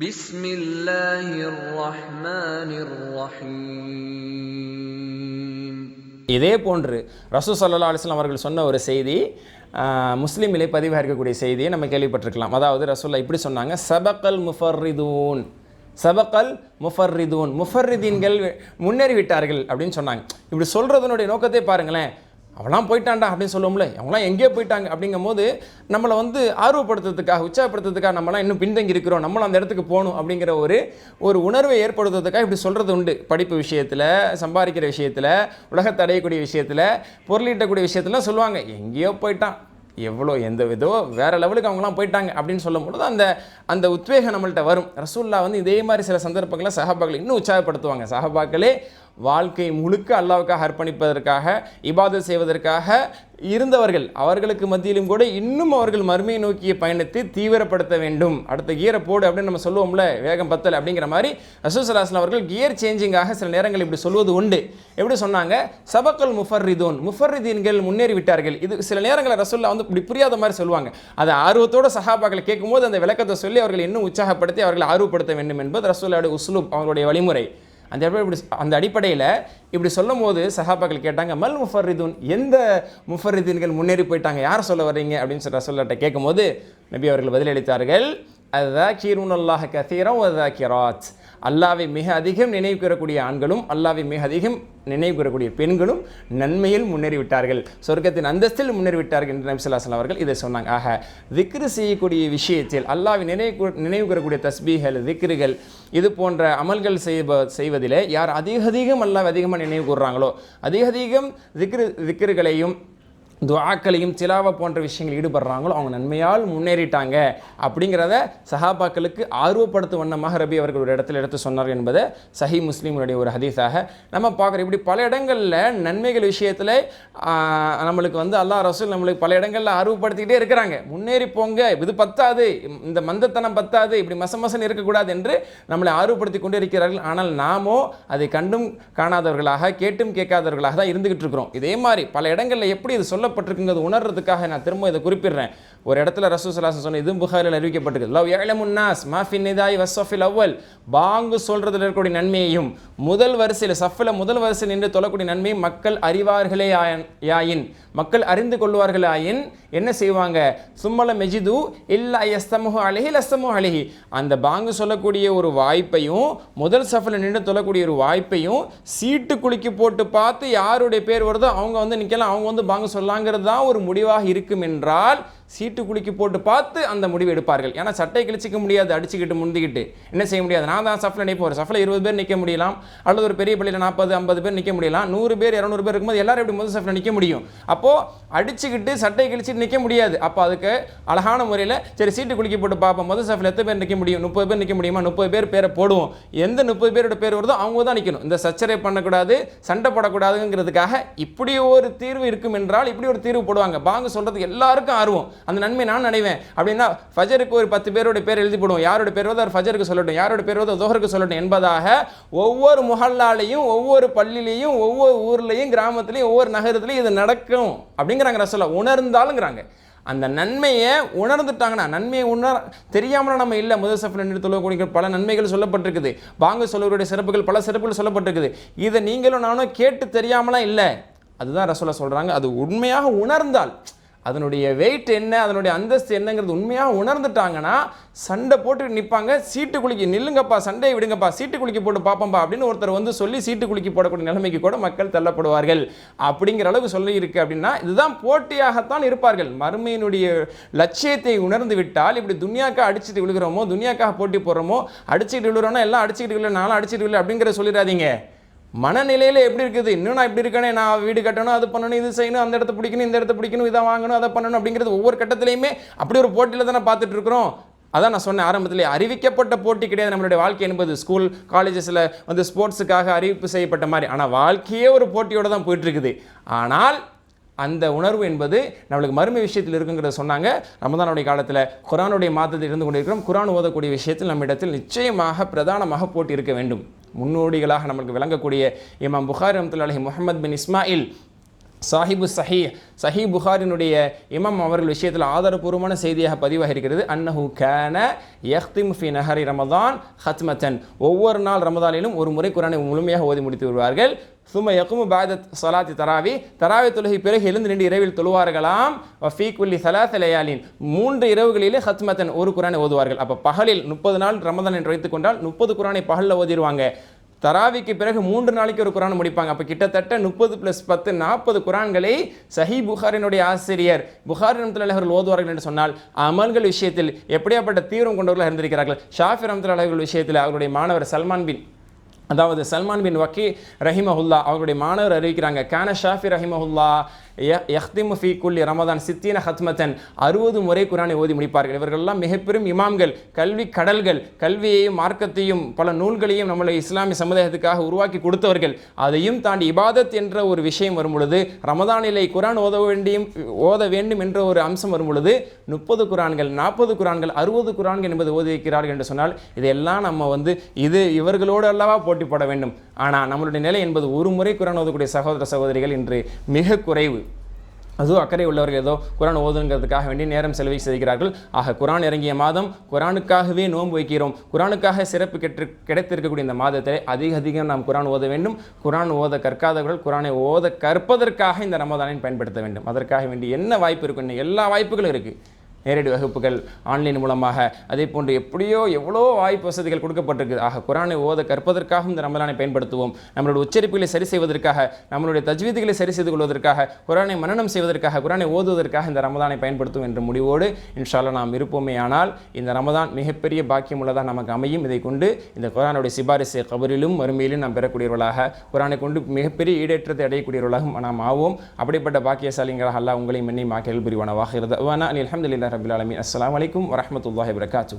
J: بسم الله الرحمن الرحيم
A: இதே போன்று ரசூ சல்லா அலிஸ்லாம் அவர்கள் சொன்ன ஒரு செய்தி ஆஹ், முஸ்லிமிலே பதிவாக இருக்கக்கூடிய செய்தியை நம்ம கேள்விப்பட்டிருக்கலாம் அதாவது ரசூல்லா இப்படி சொன்னாங்க சபக்கல் முஃபர்ரிதூன் சபக்கல் முஃபர்ரிதூன் முஃபர்ரிதீன்கள் முன்னேறி விட்டார்கள் அப்படின்னு சொன்னாங்க இப்படி சொல்கிறதுனுடைய நோக்கத்தை பாருங்களேன் அவெல்லாம் போயிட்டான்டா அப்படின்னு சொல்லுவோம்ல. அவங்களாம் எங்கேயோ போயிட்டாங்க அப்படிங்கும் போது நம்மளை வந்து ஆர்வப்படுத்துறதுக்காக உற்சாகப்படுத்துறதுக்காக நம்மளாம் இன்னும் பின்தங்கி இருக்கிறோம். நம்மளும் அந்த இடத்துக்கு போகணும் அப்படிங்கிற ஒரு ஒரு உணர்வை ஏற்படுத்துறதுக்காக இப்படி சொல்கிறது உண்டு. படிப்பு விஷயத்தில் சம்பாதிக்கிற விஷயத்தில் உலகத்தை அடையக்கூடிய விஷயத்தில் பொருளீட்டக்கூடிய விஷயத்துல சொல்லுவாங்க. எங்கேயோ போயிட்டான். எவ்வளோ எந்த விதோ வேற லெவலுக்கு அவங்களாம் போயிட்டாங்க அப்படின்னு சொல்லும் பொழுது அந்த அந்த உத்வேகம் நம்மள்கிட்ட வரும். ரசூல்லா வந்து இதே மாதிரி சில சந்தர்ப்பங்களை சஹாபாக்களை இன்னும் உற்சாகப்படுத்துவாங்க. சஹாபாக்களே வாழ்க்கை முழுக்க அல்லாவுக்காக அர்ப்பணிப்பதற்காக இபாதத் செய்வதற்காக இருந்தவர்கள் அவர்களுக்கு மத்தியிலும் கூட இன்னும் அவர்கள் மறுமையை நோக்கிய பயணத்தை தீவிரப்படுத்த வேண்டும். அடுத்த கியரை போடு அப்படின்னு நம்ம சொல்லுவோம்ல வேகம் பத்தல் அப்படிங்கிற மாதிரி ரசூசலாஸ்லாம் அவர்கள் கியர் சேஞ்சிங்காக சில நேரங்கள் இப்படி சொல்வது உண்டு. எப்படி சொன்னாங்க? சபக்கல் முஃபர்ரிதூன் முஃபர்ரிதீன்கள் முன்னேறி விட்டார்கள் இது சில நேரங்களில் ரசூல்லா வந்து இப்படி புரியாத மாதிரி சொல்லுவாங்க. அதை ஆர்வத்தோட சஹாபாக்களை கேட்கும்போது அந்த விளக்கத்தை சொல்லி அவர்கள் இன்னும் உற்சாகப்படுத்தி அவர்களை ஆர்வப்படுத்த வேண்டும் என்பது ரசூல்லாவுடைய உஸ்லூப் அவர்களுடைய வழிமுறை. அந்த இப்படி அந்த அடிப்படையில் இப்படி சொல்லும் போது சஹாபாக்கள் கேட்டாங்க மல் முஃபர்ரிதூன்? எந்த முஃபர்ரிதீன்கள் முன்னேறி போயிட்டாங்க? யார் சொல்ல வர்றீங்க? அப்படின்னு சொல்லி ரசூல்லாட்ட கேட்கும்போது நபி அவர்கள் பதிலளித்தார்கள் அதுதான் அல்லாஹ் கசீரம் கிராத் அல்லாவை மிக அதிகம் நினைவு கூறக்கூடிய ஆண்களும் அல்லாவை மிக அதிகம் நினைவு கூறக்கூடிய பெண்களும் நன்மையில் முன்னேறிவிட்டார்கள். சொர்க்கத்தின் அந்தஸ்தில் முன்னேறிவிட்டார்கள் என்று நபி அவர்கள் இதை சொன்னாங்க. ஆக திக்ரு செய்யக்கூடிய விஷயத்தில் அல்லாவை நினைவு கூ- நினைவு கூறக்கூடிய தஸ்பீகள் திக்ருகள் இது போன்ற அமல்கள் செய்வ செய்வதிலே யார் அதிக அதிகம் அல்லாவை அதிகமாக நினைவு கூறுறாங்களோ அதிக அதிகம் திக்ரு திக்ருகளையும் துவாக்களையும் சிலாவை போன்ற விஷயங்கள் ஈடுபடுறாங்களோ அவங்க நன்மையால் முன்னேறிட்டாங்க அப்படிங்கிறத சஹாபாக்களுக்கு ஆர்வப்படுத்தும் வண்ணமாக ரபி அவர்கள் ஒரு இடத்துல எடுத்து சொன்னார் என்பதை சஹி முஸ்லீம்களுடைய ஒரு ஹதீஸாக. நம்ம பார்க்குறோம் இப்படி பல இடங்களில் நன்மைகள் விஷயத்தில் நம்மளுக்கு வந்து அல்லாஹ் ரசூல் நம்மளுக்கு பல இடங்களில் ஆர்வப்படுத்திக்கிட்டே இருக்கிறாங்க. முன்னேறி போங்க இது பத்தாது இந்த மந்தத்தனம் பத்தாது இப்படி மசமசன் இருக்கக்கூடாது என்று நம்மளை ஆர்வப்படுத்தி கொண்டு இருக்கிறார்கள் ஆனால் நாமோ அதை கண்டும் காணாதவர்களாக கேட்டும் கேட்காதவர்களாக தான் இருந்துகிட்டு இருக்கிறோம். இதே மாதிரி பல இடங்களில் எப்படி இது சொல்ல சொல்லப்பட்டிருக்குங்கிறது உணர்றதுக்காக நான் திரும்ப இதை குறிப்பிடுறேன். ஒரு இடத்துல ரசூசலாசன் சொன்ன இதுவும் புகாரில் அறிவிக்கப்பட்டிருக்கு லவ் ஏழமுன்னாஸ் மாஃபின் நிதாய் வசஃபில் அவ்வல். பாங்கு சொல்கிறதுல இருக்கக்கூடிய நன்மையையும் முதல் வரிசையில் சஃபில் முதல் வரிசையில் நின்று தொழக்கூடிய நன்மையை மக்கள் அறிவார்களே யாயின் மக்கள் அறிந்து கொள்வார்கள் ஆயின் என்ன செய்வாங்க? சும்மல மெஜிது இல்ல எஸ்தமுக அழகி லஸ்தமுக அழகி அந்த பாங்கு சொல்லக்கூடிய ஒரு வாய்ப்பையும் முதல் சஃபில் நின்று தொழக்கூடிய ஒரு வாய்ப்பையும் சீட்டு குலுக்கி போட்டு பார்த்து யாருடைய பேர் வருதோ அவங்க வந்து நிற்கலாம் அவங்க வந்து பாங்கு சொல்லாங்கிறது தான் ஒரு முடிவாக இருக்கும் என்றால் சீட்டு குலுக்கி போட்டு பார்த்து அந்த முடிவு எடுப்பார்கள். ஏன்னா சட்டை கிழிச்சிக்க முடியாது அடிச்சுக்கிட்டு முந்திக்கிட்டு. என்ன செய்ய முடியாது? நான் தான் சஃபில் நிற்போம் ஒரு சஃபில் இருபது பேர் நிற்க முடியலாம். அல்லது ஒரு பெரிய பள்ளியில் நாற்பது ஐம்பது பேர் நிற்க முடியலாம். நூறு பேர் இரநூறு பேர் இருக்கும்போது எல்லாரும் எப்படி முதல் சஃபில் நிற்க முடியும்? அப்போது அடிச்சுக்கிட்டு சட்டை கிழிச்சிட்டு நிற்க முடியாது. அப்போ அதுக்கு அழகான முறையில் சரி சீட்டு குலுக்கி போட்டு பார்ப்போம். முதல் சஃபில் எத்தனை பேர் நிற்க முடியும்? முப்பது பேர் நிற்க முடியுமா? முப்பது பேர் பேரை போடுவோம். எந்த முப்பது பேரோட பேர் வருதோ அவங்க தான் நிற்கணும் இந்த சச்சரை பண்ணக்கூடாது சண்டை போடக்கூடாதுங்கிறதுக்காக இப்படி ஒரு தீர்வு இருக்கும் என்றால் இப்படி ஒரு தீர்வு போடுவாங்க. பாங்க சொல்கிறதுக்கு எல்லாருக்கும் ஆர்வம். அந்த நன்மை நான் நினைவேன் அப்படின்னா ஃபஜருக்கு ஒரு பத்து பேரோட பேர் எழுதி போடுவோம் யாரோட பேர் அவர் ஃபஜருக்கு சொல்லட்டும் யாரோட பேர் வருதோ தோஹருக்கு சொல்லட்டும் என்பதாக ஒவ்வொரு முகல்லாலையும் ஒவ்வொரு பள்ளியிலையும் ஒவ்வொரு ஊர்லேயும் கிராமத்துலையும் ஒவ்வொரு நகரத்துலையும் இது நடக்கும். அப்படிங்கிறாங்க ரசோல்லா உணர்ந்தாலுங்கிறாங்க. அந்த நன்மையை உணர்ந்துட்டாங்கன்னா நன்மையை உணர தெரியாமல் நம்ம இல்லை. முதல் சஃபில் நின்று தொழக்கூடிய பல நன்மைகள் சொல்லப்பட்டிருக்குது. வாங்க சொல்லுவருடைய சிறப்புகள் பல சிறப்புகள் சொல்லப்பட்டிருக்குது. இதை நீங்களும் நானும் கேட்டு தெரியாமலாம் இல்லை. அதுதான் ரசோலா சொல்கிறாங்க அது உண்மையாக உணர்ந்தால் அதனுடைய வெயிட் என்ன அதனுடைய அந்தஸ்து என்னங்கிறது உண்மையாக உணர்ந்துட்டாங்கன்னா சண்டை போட்டு நிற்பாங்க சீட்டு குலுக்கி நில்லுங்கப்பா சண்டையை விடுங்கப்பா சீட்டு குலுக்கி போட்டு பார்ப்போம்ப்பா அப்படின்னு ஒருத்தர் வந்து சொல்லி சீட்டு குலுக்கி போடக்கூடிய நிலைமைக்கு கூட மக்கள் தள்ளப்படுவார்கள். அப்படிங்கிற அளவுக்கு சொல்லி இருக்கு அப்படின்னா இதுதான் போட்டியாகத்தான் இருப்பார்கள். மறுமையினுடைய லட்சியத்தை உணர்ந்து விட்டால் இப்படி துனியாக்கா அடிச்சுட்டு விழுகிறோமோ துனியாக்காக போட்டி போடுறோமோ அடிச்சுட்டு விழுகிறோன்னா எல்லாம் அடிச்சுட்டு விழு நானும் அடிச்சுட்டு விழு அப்படிங்கிற சொல்லிடாதீங்க. மனநிலையில் எப்படி இருக்குது? இன்னும் நான் இப்படி இருக்கேனே நான் வீடு கட்டணும் அது பண்ணணும் இது செய்யணும் அந்த இடத்த பிடிக்கணும் இந்த இடத்த பிடிக்கணும் இதை வாங்கணும் அதை பண்ணணும் அப்படிங்கிறது ஒவ்வொரு கட்டத்திலையுமே அப்படி ஒரு போட்டியில் தானே பார்த்துட்டு இருக்கிறோம். அதான் நான் சொன்னேன் ஆரம்பத்திலே அறிவிக்கப்பட்ட போட்டி கிடையாது. நம்மளுடைய வாழ்க்கை என்பது ஸ்கூல் காலேஜஸில் வந்து ஸ்போர்ட்ஸுக்காக அறிவிப்பு செய்யப்பட்ட மாதிரி. ஆனால் வாழ்க்கையே ஒரு போட்டியோடு தான் போயிட்டு இருக்குது ஆனால் அந்த உணர்வு என்பது நம்மளுக்கு மறுமை விஷயத்தில் இருக்குங்கிறத சொன்னாங்க. ரமதானுடைய காலத்தில் குரானுடைய மாதத்தில் இருந்து கொண்டிருக்கிறோம். குரான் ஓதக்கூடிய விஷயத்தில் நம்மிடத்தில் நிச்சயமாக பிரதானமாக போட்டி இருக்க வேண்டும். முன்னோடிகளாக நம்மளுக்கு விளங்கக்கூடிய இமாம் புகாரி ரமத்துல்லாஹி முகமது பின் இஸ்மாயில் சாஹிபு சஹி சஹி புகாரினுடைய இமம் அவர்கள் விஷயத்தில் ஆதாரபூர்வமான செய்தியாக பதிவாக இருக்கிறது அன்னஹு கேன யஹ்திம் ஃபி நஹரி ரமதான் ஹத்மத்தன். ஒவ்வொரு நாள் ரமதானிலும் ஒரு முறை குரானை முழுமையாக ஓதி முடித்து வருவார்கள் சும யக்குமு பாதத் சலாத்தி தராவி தராவி தொழுகை பிறகு எழுந்து நின்று இரவில் தொழுவார்களாம். ஃபீ குல்லி சலாத் லயாலின். மூன்று இரவுகளிலே ஹத்மத்தன் ஒரு குரானை ஓதுவார்கள். அப்போ பகலில் முப்பது நாள் ரமதான் என்று வைத்துக்கொண்டால் முப்பது குரானை பகலில் ஓதிடுவாங்க தராவிக்கு பிறகு மூன்று நாளைக்கு ஒரு குரான் முடிப்பாங்க. அப்போ கிட்டத்தட்ட முப்பது ப்ளஸ் பத்து நாற்பது குரான்களை சஹி புகாரினுடைய ஆசிரியர் புகார் ரமத்துல அவர்கள் ஓதுவார்கள் என்று சொன்னால் அமல்கள் விஷயத்தில் எப்படியாப்பட்ட தீவிரம் கொண்டவர்களாக இருந்திருக்கிறார்கள். ஷாஃபி ரமத்துல அவர்கள் விஷயத்தில் அவருடைய மாணவர் சல்மான் பின் அதாவது சல்மான் பின் வக்கி ரஹிமஹுல்லா அவருடைய மாணவர் அறிவிக்கிறாங்க கான ஷாஃபி ரஹிமஹுல்லா யஹ்திமு ஃபி குல்லி ரமதான் சித்தீன ஹத்மத்தன் அறுபது முறை குரானை ஓதி முடிப்பார்கள். இவர்கள்லாம் மிகப்பெரும் இமாம்கள். கல்வி கடல்கள் கல்வியையும் மார்க்கத்தையும் பல நூல்களையும் நம்மளை இஸ்லாமிய சமுதாயத்துக்காக உருவாக்கி கொடுத்தவர்கள். அதையும் தாண்டி இபாதத் என்ற ஒரு விஷயம் வரும் பொழுது ரமதானிலை குரான் ஓத வேண்டியும் ஓத வேண்டும் என்ற ஒரு அம்சம் வரும் பொழுது முப்பது குரான்கள் நாற்பது குரான்கள் அறுபது குரான்கள் என்பது ஓதி வைக்கிறார்கள் என்று சொன்னால் இதெல்லாம் நம்ம வந்து இது இவர்களோடு அல்லவா போட்டு போட வேண்டும். ஆனால் நம்மளுடைய நிலை என்பது ஒரு முறை குரான் ஓதக்கூடிய சகோதர சகோதரிகள் இன்று மிக குறைவு. அதுவும் அக்கறை உள்ளவர்கள் ஏதோ குரான் ஓதுங்கிறதுக்காக வேண்டி நேரம் செலவை செய்கிறார்கள். ஆக குரான் இறங்கிய மாதம் குரானுக்காகவே நோன்பு வைக்கிறோம். குரானுக்காக சிறப்பு கெற்று கிடைத்திருக்கக்கூடிய இந்த மாதத்தை அதிக அதிகம் நாம் குரான் ஓத வேண்டும். குரான் ஓத கற்காதவர்கள் குரானை ஓத கற்பதற்காக இந்த ரமதானை பயன்படுத்த வேண்டும். அதற்காக வேண்டி என்ன வாய்ப்பு இருக்கும் எல்லா வாய்ப்புகளும் இருக்குது நேரடி வகுப்புகள் ஆன்லைன் மூலமாக. அதே போன்று எப்படியோ எவ்வளோ வாய்ப்பு வசதிகள் கொடுக்கப்பட்டிருக்குது ஆக குரானை ஓத கற்பதற்காகவும் இந்த ரமலானை பயன்படுத்துவோம். நம்மளுடைய உச்சரிப்புகளை சரி செய்வதற்காக நம்மளுடைய தஜ்வீதுகளை சரி செய்து கொள்வதற்காக குரானை மனநம் செய்வதற்காக குரானை ஓதுவதற்காக இந்த ரமதானை பயன்படுத்தும் என்ற முடிவோடு இன்ஷால்லா நாம் இருப்போமே. ஆனால் இந்த ரமதான் மிகப்பெரிய பாக்கியம் உள்ளதாக நமக்கு அமையும். இதை கொண்டு இந்த குரானுடைய சிபாரிசை கபரிலும் வறுமையிலும் நாம் பெறக்கூடியவர்களாக குரானை கொண்டு மிகப்பெரிய ஈடேற்றத்தை அடையக்கூடியவர்களாக நாம் ஆவோம். அப்படிப்பட்ட பாக்கியசாலிங்களாக அல்லாஹ் உங்களையும் என்னை மாக்கல் புரிவானவாக. இருந்தவானா அலி அலமதுல்லா ரபில் ஆலமின் அஸ்லாம் வலைக்கம் வரமத்துல்லாஹி வரகாத்து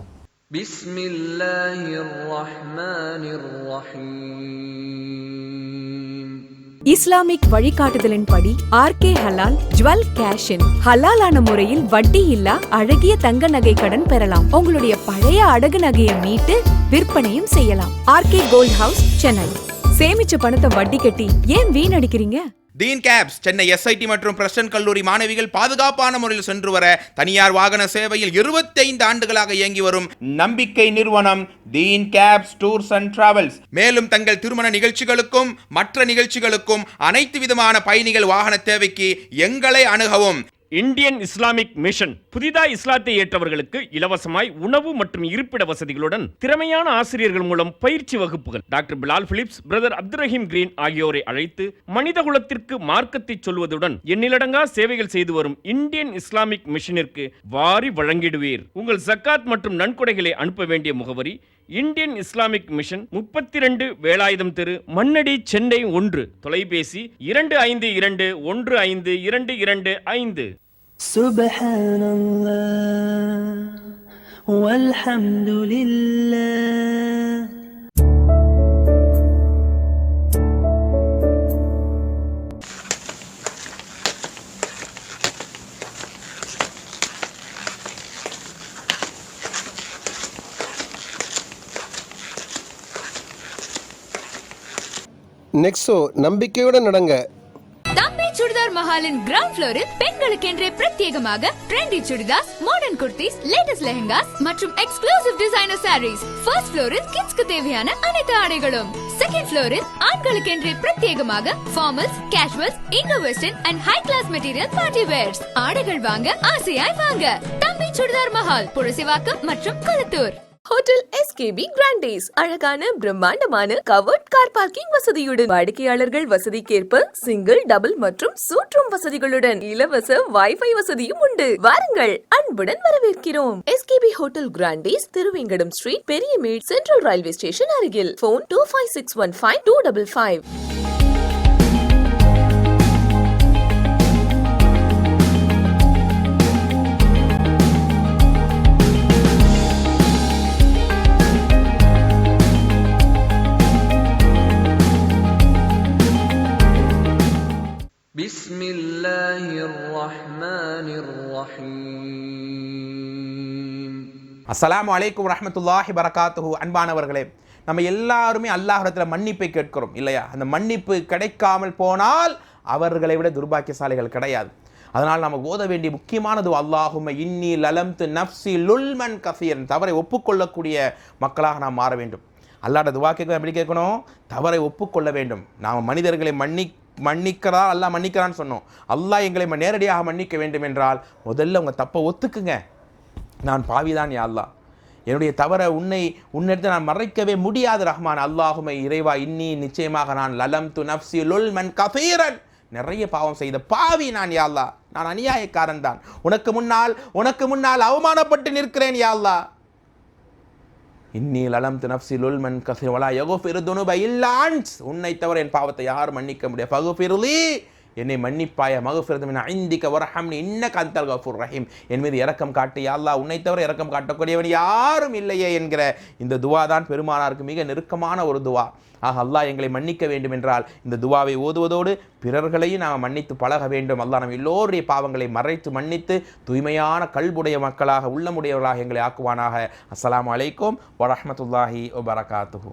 J: பிஸ்மில்லாஹிர் ரஹ்மானிர் ரஹீம்
K: இஸ்லாமிக் வழிகாட்டுதலின்படி ஹலால் ஜுவல் கேஷின் ஹலாலான முறையில் வட்டி இல்லா அழகிய தங்க நகை கடன் பெறலாம். உங்களுடைய பழைய அடகு நகையை மீட்டு விற்பனையும் செய்யலாம். R K gold house Chennai. சேமிச்ச பணத்தை வட்டி கட்டி ஏன் வீணடிக்கிறீங்க?
L: டீன் கேப்ஸ் சென்னை எஸ்ஐடி மற்றும் பிரஸ்டன் கல்லூரி மாணவிகள் பாதுகாப்பான முறையில் சென்று வர தனியார் வாகன சேவையில் 25 ஆண்டுகளாக இயங்கி வரும் நம்பிக்கை நிறுவனம் teen caps tours and travels மேலும் தங்கள் திருமண நிகழ்ச்சிகளுக்கும் மற்ற நிகழ்ச்சிகளுக்கும் அனைத்து விதமான பயணிகள் வாகன தேவைக்கு எங்களை அணுகவும்.
M: இந்தியன் இஸ்லாமிக் மிஷன் புதிதாக இஸ்லாத்தை ஏற்றவர்களுக்கு இலவசமாய் உணவு மற்றும் இருப்பிட வசதிகளுடன் திறமையான ஆசிரியர்கள் மூலம் பயிற்சி வகுப்புகள். Doctor Bilal Philips brother Abdul Raheem Green ஆகியோரை அழைத்து மனித குலத்திற்கு மார்க்கத்தை சொல்வதுடன் எண்ணிலடங்கா சேவைகள் செய்து வரும் இந்தியன் இஸ்லாமிக் மிஷனிற்கு வாரி வழங்கிடுவீர். உங்கள் ஜக்காத் மற்றும் நன்கொடைகளை அனுப்ப வேண்டிய முகவரி இந்தியன் இஸ்லாமிக் மிஷன் முப்பத்தி ரெண்டு வேலாயுதம் தெரு மண்ணடி சென்னை ஒன்று. தொலைபேசி இரண்டு ஐந்து இரண்டு ஒன்று ஐந்து இரண்டு இரண்டு ஐந்து.
N: سبحان الله والحمد لله
O: நெக்ஸோ நம்பிக்கையுடன் நடங்க
C: தம்பி சுடிதார் மஹாலின் கிரவுண்ட் ஃப்ளோரில் பெண்களுக்கென்றே பிரத்யேகமாக trendy chudidars modern kurtis latest lehengas மற்றும் எக்ஸ்க்ளூசிவ் டிசைனர் சாரீஸ் ஃபர்ஸ்ட் ஃப்ளோரில் கிட்ஸ்க்கு தேவையான அனைத்து ஆடைகளும். செகண்ட் ஃப்ளோரில் ஆண்களுக்கென்றே பிரத்யேகமாக formals casuals Indo western and high class material party wears ஆடைகள் வாங்க ஆசையாய் வாங்க. தம்பி சுடிதார் மஹால் புரசிவாக்கம் மற்றும் கொளத்தூர்.
K: ஹோட்டல் எஸ்கேபி கிராண்டேஸ் அழகான பிரம்மாண்டமான கவர்ட் கார் பார்க்கிங் வசதியுடன் வாடிக்கையாளர்கள் வசதிக்கேற்ப சிங்கிள் டபுள் மற்றும் சூற்றும் வசதிகளுடன் இலவச வைஃபை வசதியும் உண்டு. வாருங்கள் அன்புடன் வரவேற்கிறோம். SKP hotel Grandes Thiruvengadam street Periamet central railway station அருகில். Phone two five six one
J: five two double five
L: அஸ்லாம் அலைக்கும் ரஹமத்துல்லாஹி பரகாத்துஹு அன்பானவர்களே நம்ம எல்லாருமே அல்லாஹ்விடத்தில் மன்னிப்பை கேட்கிறோம் இல்லையா? அந்த மன்னிப்பு கிடைக்காமல் போனால் அவர்களை விட துர்பாக்கியசாலிகள் கிடையாது. அதனால் நம்ம ஓத வேண்டிய முக்கியமானது அல்லாஹும இன்னி லலம்து நப்சி லுல்மன் கசீரன். தவறை ஒப்புக்கொள்ளக்கூடிய மக்களாக நாம் மாற வேண்டும். அல்லாட துவா கேட்க எப்படி கேட்கணும்? தவறை ஒப்புக்கொள்ள வேண்டும். நாம் மனிதர்களை மன்னி மன்னிக்கிறா அல்லாஹ் மன்னிக்கிறான்னு சொன்னோம். அல்லாஹ் எங்களை ம- நேரடியாக மன்னிக்க வேண்டும் என்றால் முதல்ல உங்கள் தப்பை ஒத்துக்குங்க. நான் பாவிதான் யாழ்லா என்னுடைய தவற உன்னை உன்னிடத்தில் நான் மறைக்கவே முடியாது ரஹ்மான். அல்லாஹுமை இறைவா இன்னி நிச்சயமாக நான் லலம் து நப்சி லுல் மன் கஃபீரன். நிறைய பாவம் செய்த பாவி நான் யாழ்லா நான் அநியாயக்காரன் தான். உனக்கு முன்னால் உனக்கு முன்னால் அவமானப்பட்டு நிற்கிறேன் யாழ்லா இன்னி லலம் து நப்சி லுல் மன் கஃபீர் வலா யகுஃபிரு துனுப இல்லா உன்னை தவிர என் பாவத்தை யாரும் மன்னிக்க முடியாது. ஃபகுஃபிருலி என்னை மன்னிப்பாய மகஃபிரதம் ஐந்திக்க வரஹம்னு இன்ன கந்தல் கஃபூர் ரஹீம். என் மீது இறக்கம் காட்டு யாழ்லா உன்னை தவிர இறக்கம் காட்டக்கூடியவன் யாரும் இல்லையே என்கிற இந்த துவா தான் பெருமானாருக்கு மிக நெருக்கமான ஒரு துவா. ஆக அல்லாஹ் எங்களை மன்னிக்க வேண்டும் என்றால் இந்த துவாவை ஓதுவதோடு பிறர்களையும் நாம் மன்னித்து பழக வேண்டும். அல்லாஹ் நம் எல்லோருடைய பாவங்களை மறைத்து மன்னித்து தூய்மையான கல்புடைய மக்களாக உள்ளமுடையவர்களாக எங்களை ஆக்குவானாக. அஸ்லாம் வலைக்கும் வரமத்துல்லாஹி வபரகாத்துஹூ.